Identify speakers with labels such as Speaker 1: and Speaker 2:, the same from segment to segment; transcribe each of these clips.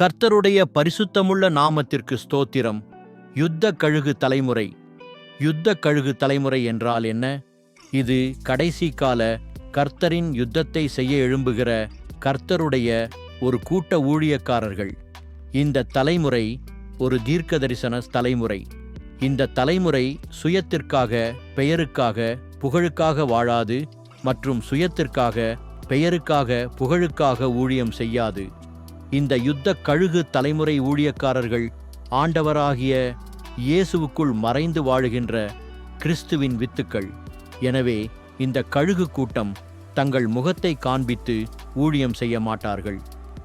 Speaker 1: கர்த்தருடைய பரிசுத்தமுள்ள நாமத்திற்கு ஸ்தோத்திரம். யுத்த கழுகு தலைமுறை. யுத்த கழுகு தலைமுறை என்றால் என்ன? இது கடைசி கால கர்த்தரின் யுத்தத்தை செய்ய எழும்புகிற கர்த்தருடைய ஒரு கூட்ட ஊழியக்காரர்கள். இந்த தலைமுறை ஒரு தீர்க்கதரிசன தலைமுறை. இந்த தலைமுறை சுயத்திற்காக பெயருக்காக புகழுக்காக வாழாது மற்றும் சுயத்திற்காக பெயருக்காக புகழுக்காக ஊழியம் செய்யாது. இந்த யுத்த கழுகு தலைமுறை ஊழியக்காரர்கள் ஆண்டவராகிய இயேசுவுக்குள் மறைந்து வாழுகின்ற கிறிஸ்துவின் வித்துக்கள். எனவே இந்த கழுகு கூட்டம் தங்கள் முகத்தை காண்பித்து ஊழியம் செய்ய மாட்டார்கள்.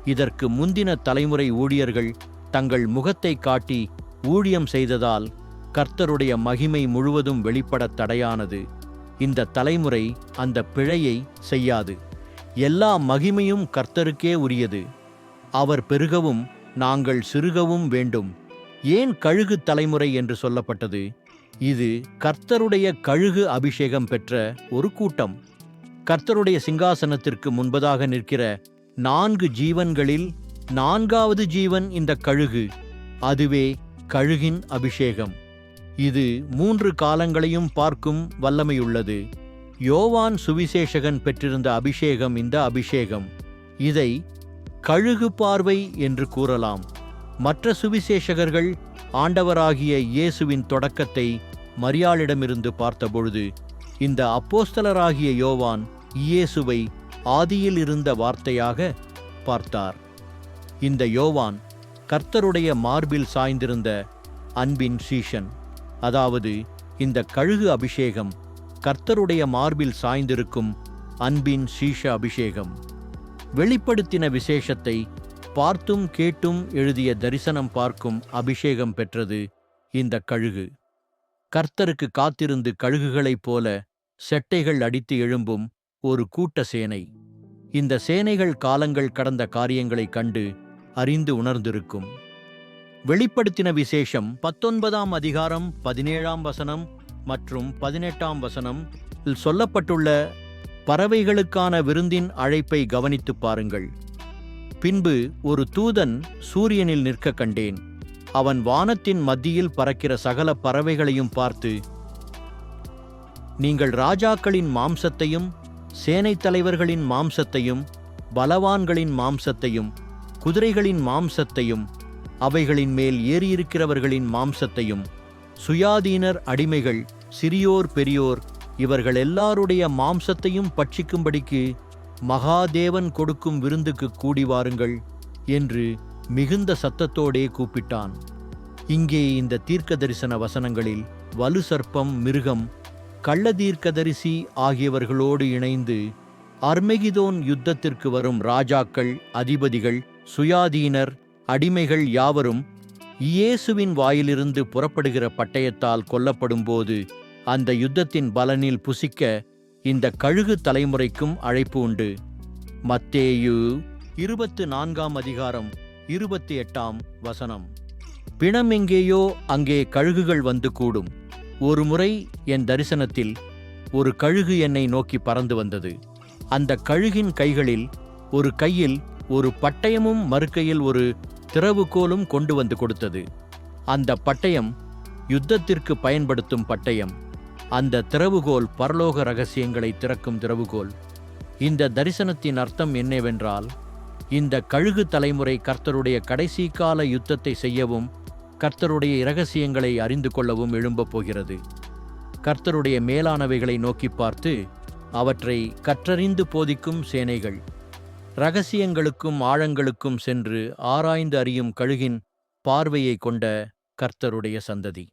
Speaker 1: இதற்கு முந்தின தலைமுறை ஊழியர்கள் தங்கள் முகத்தை காட்டி ஊழியம் செய்ததால் கர்த்தருடைய மகிமை முழுவதும் வெளிப்படத் தடையானது. இந்த தலைமுறை அந்த பிழையை செய்யாது. எல்லா மகிமையும் கர்த்தருக்கே உரியது. அவர் பெருகவும் நாங்கள் சிறுகவும் வேண்டும். ஏன் கழுகு தலைமுறை என்று சொல்லப்பட்டது? இது கர்த்தருடைய கழுகு அபிஷேகம் பெற்ற ஒரு கூட்டம். கர்த்தருடைய சிங்காசனத்திற்கு முன்பதாக நிற்கிற நான்கு ஜீவன்களில் நான்காவது ஜீவன் இந்த கழுகு அதுவே கழுகின் அபிஷேகம். இது மூன்று காலங்களையும் பார்க்கும் வல்லமையுள்ளது. யோவான் சுவிசேஷகன் பெற்றிருந்த அபிஷேகம் இந்த அபிஷேகம். இதை கழுகு பார்வை என்று கூறலாம். மற்ற சுவிசேஷகர்கள் ஆண்டவராகிய இயேசுவின் தொடக்கத்தை மரியாளிடமிருந்து பார்த்தபொழுது இந்த அப்போஸ்தலராகிய யோவான் இயேசுவை ஆதியில் இருந்த வார்த்தையாக பார்த்தார். இந்த யோவான் கர்த்தருடைய மார்பில் சாய்ந்திருந்த அன்பின் சீஷன் அதாவது இந்த கழுகு அபிஷேகம் கர்த்தருடைய மார்பில் சாய்ந்திருக்கும் அன்பின் சீஷ அபிஷேகம். வெளிப்படுத்தின விசேஷத்தை பார்த்தும் கேட்டும் எழுதிய தரிசனம் பார்க்கும் அபிஷேகம் பெற்றது இந்த கழுகு. கர்த்தருக்கு காத்திருந்து கழுகுகளைப் போல செட்டைகள் அடித்து எழும்பும் ஒரு கூட்ட சேனை. இந்த சேனைகள் காலங்கள் கடந்த காரியங்களைக் கண்டு அறிந்து உணர்ந்திருக்கும். வெளிப்படுத்தின விசேஷம் பத்தொன்பதாம் அதிகாரம் பதினேழாம் வசனம் மற்றும் பதினெட்டாம் வசனம் சொல்லப்பட்டுள்ள பறவைகளுக்கான விருந்தின் அழைப்பை கவனித்துப் பாருங்கள். பின்பு ஒரு தூதன் சூரியனில் நிற்க கண்டேன். அவன் வானத்தின் மத்தியில் பறக்கிற சகல பறவைகளையும் பார்த்து நீங்கள் ராஜாக்களின் மாம்சத்தையும் சேனைத் தலைவர்களின் மாம்சத்தையும் பலவான்களின் மாம்சத்தையும் குதிரைகளின் மாம்சத்தையும் அவைகளின் மேல் ஏறியிருக்கிறவர்களின் மாம்சத்தையும் சுயாதீனர் அடிமைகள் சிறியோர் பெரியோர் இவர்கள் எல்லாருடைய மாம்சத்தையும் பட்சிக்கும்படிக்கு மகாதேவன் கொடுக்கும் விருந்துக்கு கூடி வாருங்கள் என்று மிகுந்த சத்தத்தோடே கூப்பிட்டான். இங்கே இந்த தீர்க்க தரிசன வசனங்களில் வலு சர்ப்பம் மிருகம் கள்ளதீர்க்கதரிசி ஆகியவர்களோடு இணைந்து அர்மெகிதோன் யுத்தத்திற்கு வரும் ராஜாக்கள் அதிபதிகள் சுயாதீனர் அடிமைகள் யாவரும் இயேசுவின் வாயிலிருந்து புறப்படுகிற பட்டயத்தால் கொல்லப்படும்போது அந்த யுத்தத்தின் பலனில் புசிக்க இந்த கழுகு தலைமுறைக்கும் அழைப்பு உண்டு. மத்தேயு இருபத்து நான்காம் அதிகாரம் இருபத்தி எட்டாம் வசனம். பிணம் எங்கேயோ அங்கே கழுகுகள் வந்து கூடும். ஒரு முறை என் தரிசனத்தில் ஒரு கழுகு என்னை நோக்கி பறந்து வந்தது. அந்த கழுகின் கைகளில் ஒரு கையில் ஒரு பட்டயமும் மறுக்கையில் ஒரு திறவுகோலும் கொண்டு வந்து கொடுத்தது. அந்த பட்டயம் யுத்தத்திற்கு பயன்படுத்தும் பட்டயம். அந்த திறவுகோல் பரலோக ரகசியங்களை திறக்கும் திறவுகோல் இந்த தரிசனத்தின் அர்த்தம் என்னவென்றால் இந்த கழுகு தலைமுறை கர்த்தருடைய கடைசி கால யுத்தத்தை செய்யவும் கர்த்தருடைய இரகசியங்களை அறிந்து கொள்ளவும் எழும்பப் போகிறது. கர்த்தருடைய மேலானவைகளை நோக்கி பார்த்து அவற்றை கற்றறிந்து போதிக்கும் சேனைகள். ரகசியங்களுக்கும் ஆழங்களுக்கும் சென்று ஆராய்ந்து அறியும் கழுகின் பார்வையை கொண்ட கர்த்தருடைய சந்ததி.